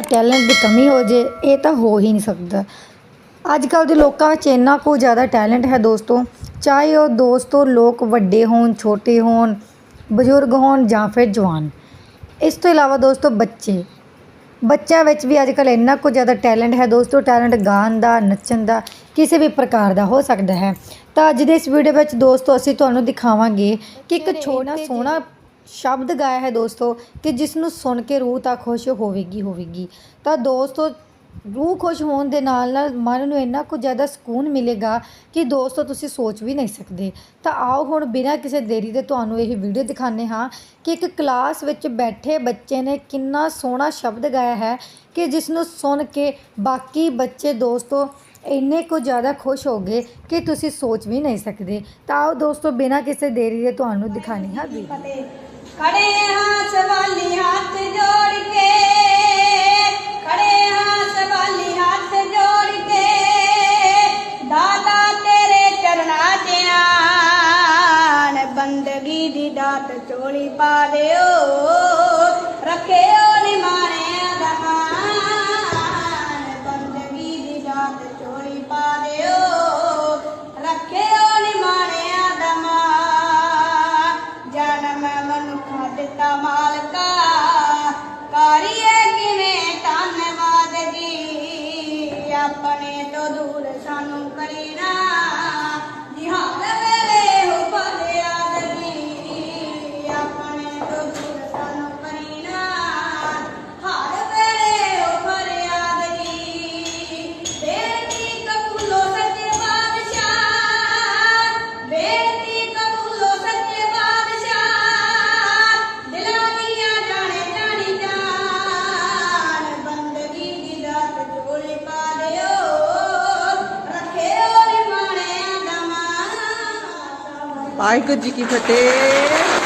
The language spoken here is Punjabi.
ਟੈਲੈਂਟ ਦੀ ਕਮੀ ਹੋ ਜੇ ਇਹ ਤਾਂ ਹੋ ਹੀ ਨਹੀਂ ਸਕਦਾ। ਅੱਜ ਕੱਲ੍ਹ ਦੇ ਲੋਕਾਂ ਵਿੱਚ ਇੰਨਾ ਕੁ ਜ਼ਿਆਦਾ ਟੈਲੈਂਟ ਹੈ ਦੋਸਤੋ ਚਾਹੇ ਉਹ ਦੋਸਤੋ ਲੋਕ ਵੱਡੇ ਹੋਣ ਛੋਟੇ ਹੋਣ ਬਜ਼ੁਰਗ ਹੋਣ ਜਾਂ ਫਿਰ ਜਵਾਨ। ਇਸ ਤੋਂ ਇਲਾਵਾ ਦੋਸਤੋ ਬੱਚੇ। ਬੱਚਿਆਂ ਵਿੱਚ ਵੀ ਅੱਜ ਕੱਲ੍ਹ ਇੰਨਾ ਕੁ ਜ਼ਿਆਦਾ ਟੈਲੈਂਟ ਹੈ ਦੋਸਤੋ ਟੈਲੈਂਟ ਗਾਣ ਦਾ ਨੱਚਣ ਦਾ ਕਿਸੇ ਵੀ ਪ੍ਰਕਾਰ ਦਾ ਹੋ ਸਕਦਾ ਹੈ। ਤਾਂ ਅੱਜ ਦੇ ਇਸ ਵੀਡੀਓ ਵਿੱਚ ਦੋਸਤੋ ਅਸੀਂ ਤੁਹਾਨੂੰ ਦਿਖਾਵਾਂਗੇ ਕਿ ਇੱਕ ਛੋਟਾ ਸੋਹਣਾ ਸ਼ਬਦ ਗਾਇਆ ਹੈ ਦੋਸਤੋ ਕਿ ਜਿਸ ਨੂੰ ਸੁਣ ਕੇ ਰੂਹ ਤਾਂ ਖੁਸ਼ ਹੋਵੇਗੀ ਹੋਵੇਗੀ। ਤਾਂ ਦੋਸਤੋ, ਰੂਹ ਖੁਸ਼ ਹੋਣ ਦੇ ਨਾਲ ਨਾਲ ਮਨ ਨੂੰ ਇੰਨਾ ਕੁ ਜ਼ਿਆਦਾ ਸਕੂਨ ਮਿਲੇਗਾ ਕਿ ਦੋਸਤੋ, ਤੁਸੀਂ ਸੋਚ ਵੀ ਨਹੀਂ ਸਕਦੇ। ਤਾਂ ਆਓ ਹੁਣ ਬਿਨਾਂ ਕਿਸੇ ਦੇਰੀ ਦੇ ਤੁਹਾਨੂੰ ਇਹ ਵੀਡੀਓ ਦਿਖਾਉਂਦੇ ਹਾਂ ਕਿ ਇੱਕ ਕਲਾਸ ਵਿੱਚ ਬੈਠੇ ਬੱਚੇ ਨੇ ਕਿੰਨਾ ਸੋਹਣਾ ਸ਼ਬਦ ਗਾਇਆ ਹੈ ਕਿ ਜਿਸ ਨੂੰ ਸੁਣ ਕੇ ਬਾਕੀ ਬੱਚੇ ਦੋਸਤੋ ਇੰਨੇ ਕੁ ਜ਼ਿਆਦਾ ਖੁਸ਼ ਹੋਗੇ ਕਿ ਤੁਸੀਂ ਸੋਚ ਵੀ ਨਹੀਂ ਸਕਦੇ। ਤਾਂ ਆਓ ਦੋਸਤੋ, ਬਿਨਾਂ ਕਿਸੇ ਦੇਰੀ ਦੇ ਤੁਹਾਨੂੰ ਦਿਖਾਉਂਦੇ ਹਾਂ ਵੀਡੀਓ ਖੜੇ ਹਾਂ ਸਵਾਲੀ ਹੱਥ ਜੋੜ ਕੇ, ਖੜੇ ਹਾਂ ਸਵਾਲੀ ਹੱਥ ਜੋੜ ਕੇ, ਦਾਤਾ ਤੇਰੇ ਚਰਨਾਂ 'ਚ ਆਣ, ਬੰਦਗੀ ਦੀ ਦਾਤ ਚੋਲੀ ਪਾ ਦਿਓ। ਦਿੱਤਾ ਮਾਲਕਾ ਕਰੀਏ ਕਿਵੇਂ ਧੰਨਵਾਦ ਜੀ ਆਪਣੇ ਤੋਂ ਦੂਰ ਸਾਨੂੰ ਕਰੀਨਾ ਜਿਹਾਦ ਵਾਹਿਗੁਰੂ ਜੀ ਕੀ ਫਤਿਹ।